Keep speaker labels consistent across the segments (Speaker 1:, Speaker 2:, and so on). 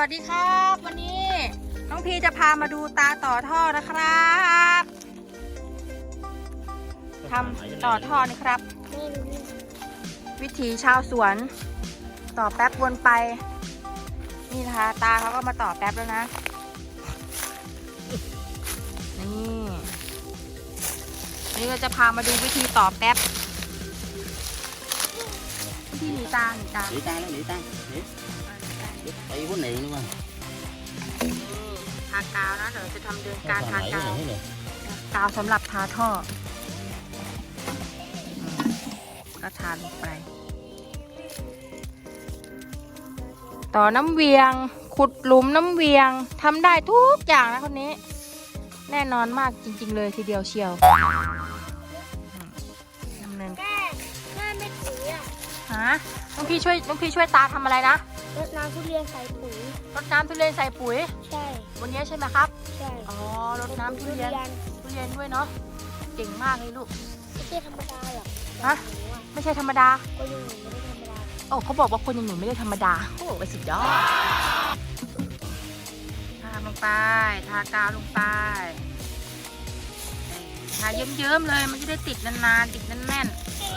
Speaker 1: วัสดีครับ วันนี้น้องพีจะพามาดูตาต่อท่อนะครับทำต่อท่อนะครับ วิถีชาวสวน ต่อแป๊บวนไป นี่นะคะ ตาเขาก็มาต่อแป๊บแล้วนะ นี่นี่เราจะพามาดูวิธีต่อแป๊บวิธีหนีตาหนีตา
Speaker 2: để ta nó để ta để tay vốn này nữa mà
Speaker 1: ทากาวนะเดี๋ยวเราจะทำเดินการ
Speaker 2: Còn
Speaker 1: ทา
Speaker 2: này
Speaker 1: กาว
Speaker 2: cái này
Speaker 1: กาวสำหรับทาท่ออืมก็ทาลงไป ต่อน้ำเวียง ขุดหลุมน้ำเวียงทำได้ทุกอย่างนะคนนี้ แน่นอนมากจริง ๆ เลยทีเดียวเชียวอืมดำเนิน
Speaker 3: แม่แม่ไม่ถืออะ
Speaker 1: ฮะน้องพี่ช่วยน้องพี่ช่วยตาทำอะไรนะ
Speaker 3: รดน้ำทุเรียนใส่ปุ๋ย
Speaker 1: รดน้ำทุเรียนใส่ปุ๋ย
Speaker 3: ใช่
Speaker 1: วันนี้ใช่ไหมครับ
Speaker 3: ใช่
Speaker 1: อ๋อรดน้ำทุเรียนทุเรียนด้วยเนาะเก่งมากเลยลูก
Speaker 3: ไม่ใช่ธรรมดาหรอก
Speaker 1: ฮะ
Speaker 3: หนูอะ
Speaker 1: ไม่ใช่ธรรมดา
Speaker 3: ก็ยังหนูไม่ได้ธรรมดา
Speaker 1: โอ้เขาบอกว่าคนอย่างหนูไม่ได้ธรรมดาโอ้ไปสุดยอดทาลงไปทากาวลงไปทาเยิ้มๆเลยมันจะได้ติดนานๆติดแน่น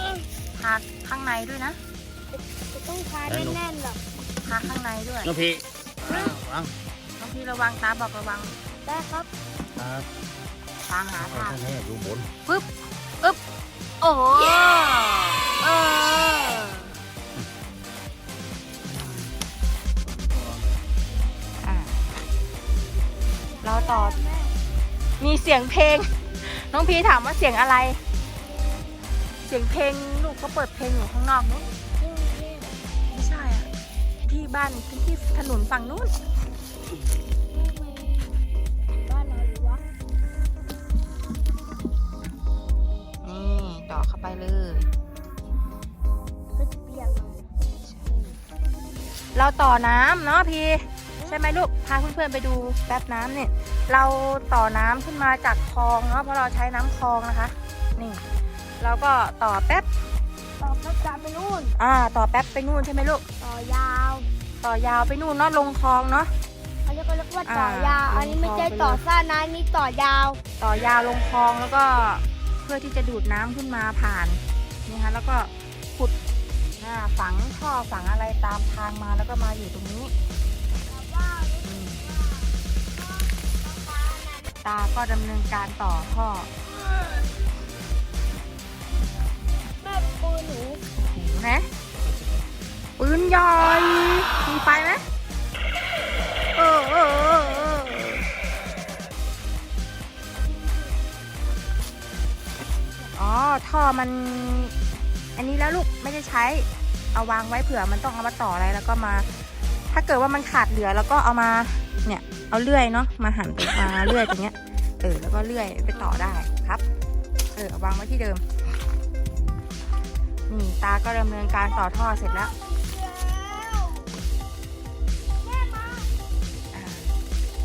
Speaker 1: ๆทาข้างในด้วยนะ
Speaker 3: จะต้องทาแน่นๆหรอก
Speaker 1: ทาข้างในด้วย
Speaker 2: nó phi vâng
Speaker 1: บางทีระวังตาบอกระวัง
Speaker 3: ได้ครับ
Speaker 2: à
Speaker 1: ตาหาทาง
Speaker 2: cái này là vụ bốn
Speaker 1: โอ้โหเอออะเราต่อ
Speaker 3: แม่
Speaker 1: มีเสียงเพลง น้องพีถามว่าเสียงอะไร เสียงเพลงลูกก็เปิดเพลงอยู่ข้างนอกนู้น
Speaker 3: นี่นี่
Speaker 1: ไม่ใช่อะ ที่บ้านที่ถนนฝั่งนู้น
Speaker 3: บ้านเราหรือวะ
Speaker 1: นี่ต่อเข้าไปเลย
Speaker 3: ก็จะเปียกหน่อย
Speaker 1: เราต่อน้ำเนาะพีใช่ไหมลูกพาเพื่อนๆไปดูแป๊บน้ำเนี่ย เราต่อน้ำขึ้นมาจากคลองเนาะเพราะเราใช้น้ำคลองนะคะ นี่ เราก็ต่อแป๊บ
Speaker 3: ต่อก็จะไปนู่น
Speaker 1: อ่า ต่อแป๊บไปนู่นใช่ไหมลูก
Speaker 3: ต่อยาว
Speaker 1: ต่อยาวไปนู่นเนาะลงคลองเนาะ
Speaker 3: อันนี้ก็เรียกว่าต่อยาว
Speaker 1: อ่า
Speaker 3: อันนี้ไม่ใช่
Speaker 1: ลงคลองไปเลย
Speaker 3: ต่อสั้นนะอันนี้ต่อยาว
Speaker 1: ต่อยาวลงคลองแล้วก็เพื่อที่จะดูดน้ำขึ้นมาผ่านนี่คะแล้วก็ขุดหน้าฝังท่อฝังอะไรตามทางมาแล้วก็มาอยู่ตรงนี้อืมตาก็ดำเนินการต่อท่อ ไหมปืนใหญ่มีไฟไหมเออเออเออเอออ๋อ ท่อมัน อันนี้แล้วลูกไม่ได้ใช้ เอาวางไว้เผื่อมันต้องเอามาต่ออะไรแล้วก็มา ถ้าเกิดว่ามันขาดเหลือแล้วก็เอามา เนี่ย เอาเลื่อยเนาะ มาหั่นไปมาเลื่อยตรงเนี้ย เออ แล้วก็เลื่อยไปต่อได้ครับ เออ เอาวางไว้ที่เดิม นี่ตาก็ดำเนินการต่อท่อเสร็จแล้ว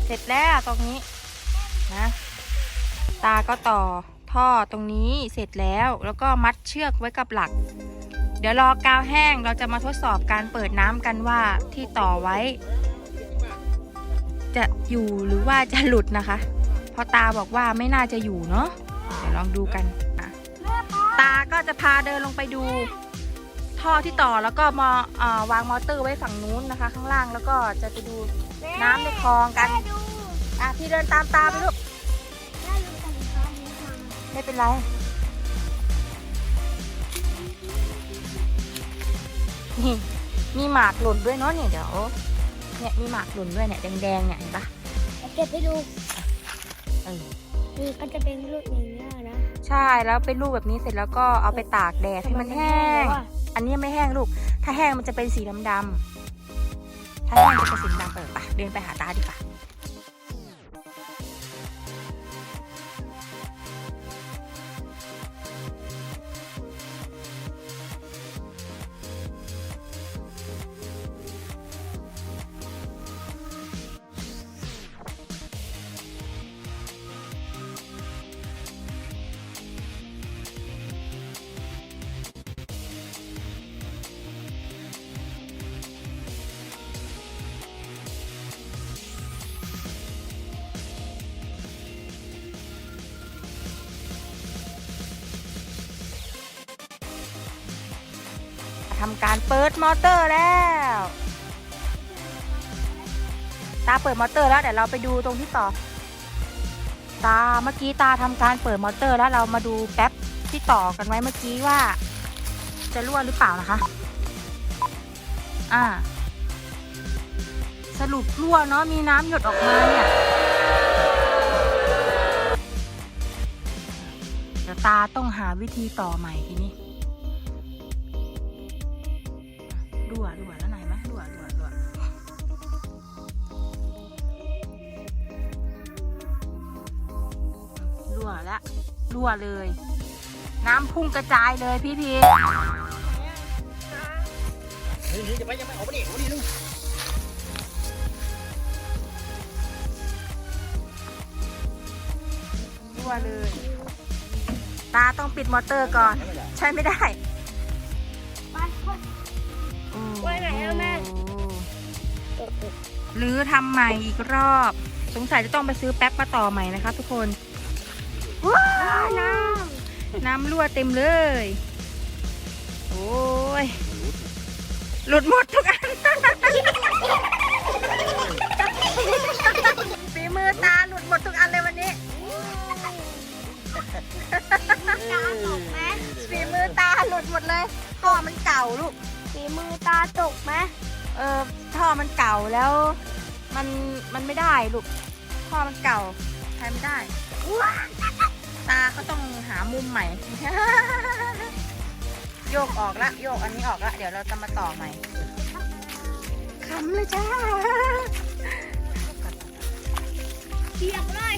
Speaker 1: เสร็จแล้วตรงนี้นะตาก็ต่อท่อตรงนี้เสร็จแล้วแล้วก็มัดเชือกไว้กับหลัก เดี๋ยวรอกาวแห้งเราจะมาทดสอบการเปิดน้ำกันว่าที่ต่อไว้ จะอยู่หรือว่าจะหลุดนะคะเพราะตาบอกว่าไม่น่าจะอยู่เนาะเดี๋ยวลองดูกัน จะพาเดินลงไปดูท่อที่ต่อแล้วก็มาเอ่อวางมอเตอร์ไว้ฝั่งนู้นนะคะ ข้างล่างแล้วก็จะไปดูน้ำในคลองกัน
Speaker 3: แม่ดู
Speaker 1: อะพี่เดินตามตาไปลูก
Speaker 3: แม่ดูแต่งเท้านี้มา
Speaker 1: ไม่เป็นไรนี่มีหมากหล่นด้วยเนาะเนี่ยเดี๋ยวเนี่ยมีหมากหล่นด้วยเนี่ยแดงๆเนี่ยเห็นปะ
Speaker 3: เอาเก็บให้ดู
Speaker 1: เออ
Speaker 3: นี่ก็จะเป็นลูกอย่างเงี้ยนะ
Speaker 1: ใช่แล้วเป็นลูกแบบนี้เสร็จแล้วก็เอาไปตากแดดให้มันแห้ง
Speaker 3: แล้วอะ
Speaker 1: อันนี้ยังไม่แห้งลูก ถ้าแห้งมันจะเป็นสีดำๆถ้าแห้งจะเป็นสีดำเออไปเดินไปหาตาดีกว่าำการเปิดมอเตอร์แล้ว ตาเปิดมอเตอร์แล้วเดี๋ยวเราไปดูตรงที่ต่อ ตาเมื่อกี้ตาทำการเปิดมอเตอร์แล้วเรามาดูแป๊บที่ต่อกันไว้เมื่อกี้ว่า จะรั่วหรือเปล่านะคะ อ่า สรุปรั่วเนาะมีน้ำหยดออกมาเนี่ยเดี๋ยวตาต้องหาวิธีต่อใหม่ทีนี้ รั่วรั่วแล้วไหนไหมรั่วรั่วรั่วรั่วแล้วรั่วเลย น้ำพุ่งกระจายเลยพี่พี
Speaker 2: เฮ้ยจะไปยังไม่ออกมาดิออกมาดิลูก
Speaker 1: รั่วเลย ตาต้องปิดมอเตอร์ก่อน ใช้ไม่ได้
Speaker 3: ไว้ไหนอะแม่
Speaker 1: หรือทำใหม่อีกรอบ สงสัยจะต้องไปซื้อแป๊บมาต่อใหม่นะคะทุกคนว้าวน้ำน้ำรั่วเต็มเลย โอ้ย หลุดหมดทุกอันฝีมือตาหลุดหมดทุกอันเลยวันนี้
Speaker 3: ตาตกไหม
Speaker 1: ฝีมือตาหลุดหมดเลยท่อมันเก่าลูก
Speaker 3: ฝีมือตาตกไหม
Speaker 1: เออท่อมันเก่าแล้ว มันมันไม่ได้ลูกท่อมันเก่าใช้ไม่ได้ ตาก็ต้องหามุมใหม่ โยกออกละโยกอันนี้ออกละเดี๋ยวเราจะมาต่อใหม่คำเลยจ้า
Speaker 3: เปียกเลย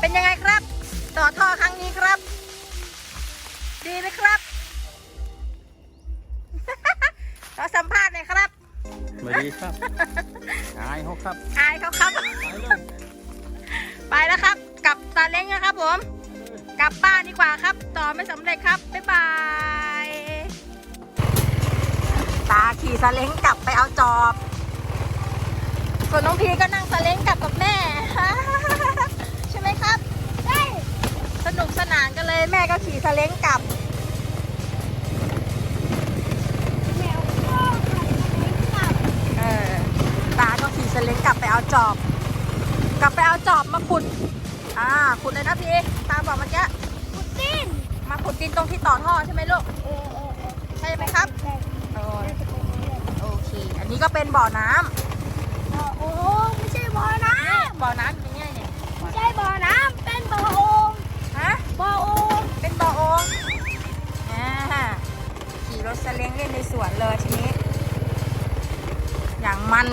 Speaker 1: เป็นยังไงครับ ต่อท่อครั้งนี้ครับ ดีไหมครับ เราสัมภาษณ์หน่อยครับ
Speaker 2: สวัสดีครับนายเขาครับ
Speaker 1: อายเขาครับ
Speaker 2: ไปเลย
Speaker 1: ไปแล้วครับ กลับตาเล้งนะครับผม กลับบ้านดีกว่าครับ ต่อไม่สำเร็จครับ บ๊ายบาย ตาขี่ซาเล้งกลับไปเอาจอบ ส่วนน้องพีก็นั่งซาเล้งกลับกับแม่ ใช่ไหมครับใช่ส นุกสนานกันเลยแม่ก็ขี่ซาเล้งกลับ
Speaker 3: แมวก็ขัดไม่กลับ
Speaker 1: เออตาก็ขี่ซาเล้งกลับไปเอาจอบ กลับไปเอาจอบมาขุด อ่าขุดเลยนะพี่ตาบอกเมื่อกี้
Speaker 3: พุดดิ้น
Speaker 1: มาขุดดินตรงที่ต่อท่อใช่ไหมลูก
Speaker 3: เออเออเออ
Speaker 1: ใช่ไหมครับ
Speaker 3: ใช่
Speaker 1: โอ้
Speaker 3: น่าจะเป็นอย่างนั้น
Speaker 1: โอเค อันนี้ก็เป็นบ่อน้ำ
Speaker 3: อ๋อโอ้ไม่ใช่บ่อน้
Speaker 1: บ่อน้ำเป็นไงเนี่ยำ
Speaker 3: ไม่ใช่บ่อน้ำเป็นบ่อโอ่ง
Speaker 1: ฮะ
Speaker 3: บ่อโอ่ง
Speaker 1: เป็นบ่อโอ่งอ่าขี่รถซาเล้งเล่นในสวนเลยทีนี้ อย่างมัน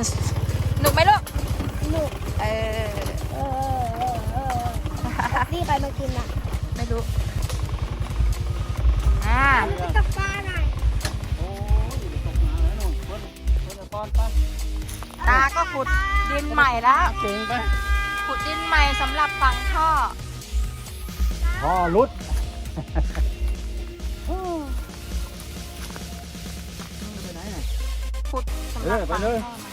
Speaker 1: หนุกไหมลูก
Speaker 3: หนุก
Speaker 1: เออ
Speaker 3: เออเออเออนี่ใครมากินอะ
Speaker 1: ไม่รู้ อ่า
Speaker 3: เอาไปกับปลาหน่อย
Speaker 2: โอ้ยตกมาแล้วนู่นเพิ่นเพิ่นตอนไป
Speaker 1: ตาก็ขุดดินใหม่แล้ว
Speaker 2: เก่งไป
Speaker 1: ขุดดินใหม่สำหรับฝังท่อ
Speaker 2: พ่อรุดไปไหนน่ะ
Speaker 1: ขุดสำหรับ
Speaker 2: เออไป
Speaker 1: ฝัง
Speaker 2: เลย
Speaker 1: ท่อใหม่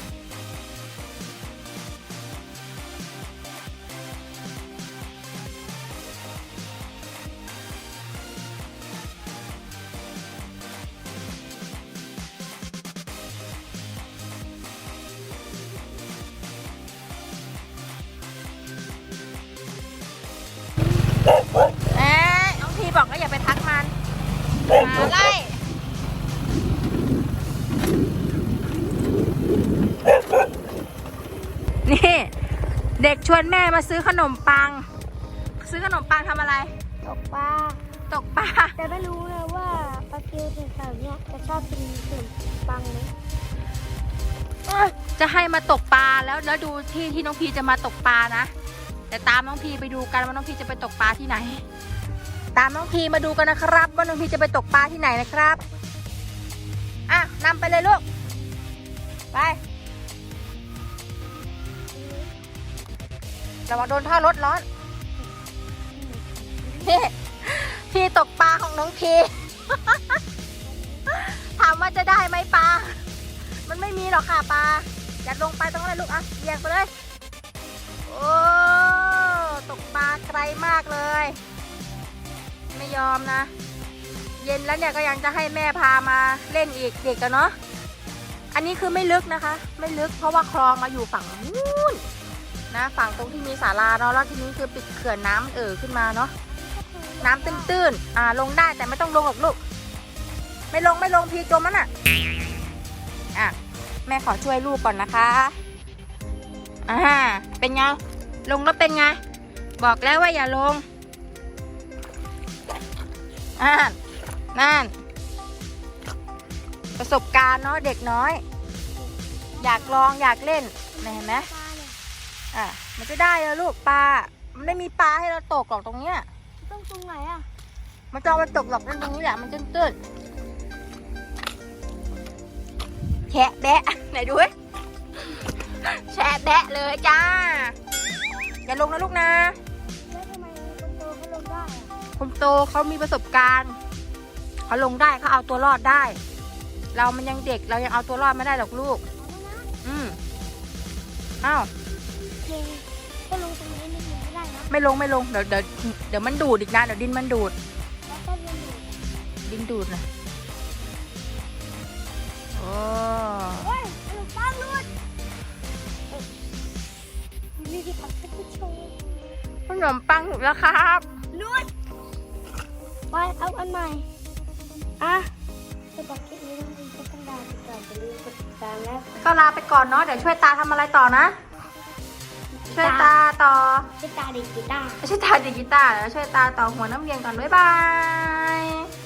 Speaker 1: ม่มาซื้อขนมปัง ซื้อขนมปังทำอะไร
Speaker 3: ตกปลา
Speaker 1: ตกปลา
Speaker 3: แต่ไม่รู้นะว่าปลาเกียวแถวๆเนี้ยจะชอบกินขนมปังไหม
Speaker 1: จะให้มาตกปลาแล้วแล้วดูที่ที่น้องพีจะมาตกปลานะแต่ตามน้องพีไปดูกันว่าน้องพีจะไปตกปลาที่ไหน ตามน้องพีมาดูกันนะครับ ว่าน้องพีจะไปตกปลาที่ไหนนะครับอะนำไปเลยลูกไป ระวังโดนท่อรถร้อนพี่พี่ตกปลาของน้องพีถามว่าจะได้ไหมปลา มันไม่มีหรอกค่ะปลา อย่าลงไปตรงนั้นเลยลูกอะเบี่ยงไปเลย โอ้ตกปลาไกลมากเลย ไม่ยอมนะ เย็นแล้วเนี่ยก็ยังจะให้แม่พามาเล่นอีกเด็กกันเนาะ อันนี้คือไม่ลึกนะคะ ไม่ลึกเพราะว่าคลองมาอยู่ฝั่งนู้น นะฝั่งตรงที่มีศาลาเนาะแล้วทีนี้คือปิดเขื่อนน้ำมันเอ่อขึ้นมาเนาะน้ำตื้นๆอ่าลงได้แต่ไม่ต้องลงหรอกลูก ไม่ลงไม่ลงพีจมมันอะอะแม่ขอช่วยลูกก่อนนะคะอ่าเป็นไงลงแล้วเป็นไงบอกแล้วว่าอย่าลงอ่านั่น ประสบการณ์เนาะเด็กน้อย อยากลองอยากเล่นเห็นไหม อะมันจะได้แล้วลูกปลามันไม่มีปลาให้เราตกหรอกตรงเนี้ย
Speaker 3: ต้องตรงไหนอะ
Speaker 1: มันจะเอามาตกหรอกตรงนี้แหละมันตื้นๆแฉะแบะไหนดูเว้ยแฉะแบะเลยจ้า อย่าลงนะลูกนะ
Speaker 3: แล้วทำไมคนโตเขาลงได้อะ
Speaker 1: คนโตเขามีประสบการณ์เขาลงได้เขาเอาตัวรอดได้ เรามันยังเด็กเรายังเอาตัวรอดไม่ได้หรอกลูก
Speaker 3: เอาแล้วนะ
Speaker 1: อืมอ้าว
Speaker 3: เพ ลงก็ลงตรงนี้นิดนึงก็ได้นะ
Speaker 1: ไม่ลงไม่ลงเดี๋ยวเดี๋ยวเดี๋ยวมันดูดอีกนะเดี๋ยวดินมันดูด
Speaker 3: แล้วก็เรียนอยู่
Speaker 1: ดินดูดนะโอ้
Speaker 3: เฮ้ยขนมปังลุดเอ้ยนี่ที่ปักท่านผู้ชม
Speaker 1: ขนมปังหนูแล้วครับ
Speaker 3: ลุดไปเอาอันใหม่ อะจะบอกคลิปนี้ต้องมีเพื่อนดาวติดต่ออย่าลืมกดติดตามแล้ว
Speaker 1: ก็ลาไปก่อนเนาะเดี๋ยวช่วยตาทำอะไรต่อนะ ช่วยตาต่อ
Speaker 3: ช่วยตาเด็กกีตาร์
Speaker 1: ไม่ใช่ตาดีดกีตาร์เดี๋ยวช่วยตาต่อหัวน้ำเย็นก่อนบ๊ายบาย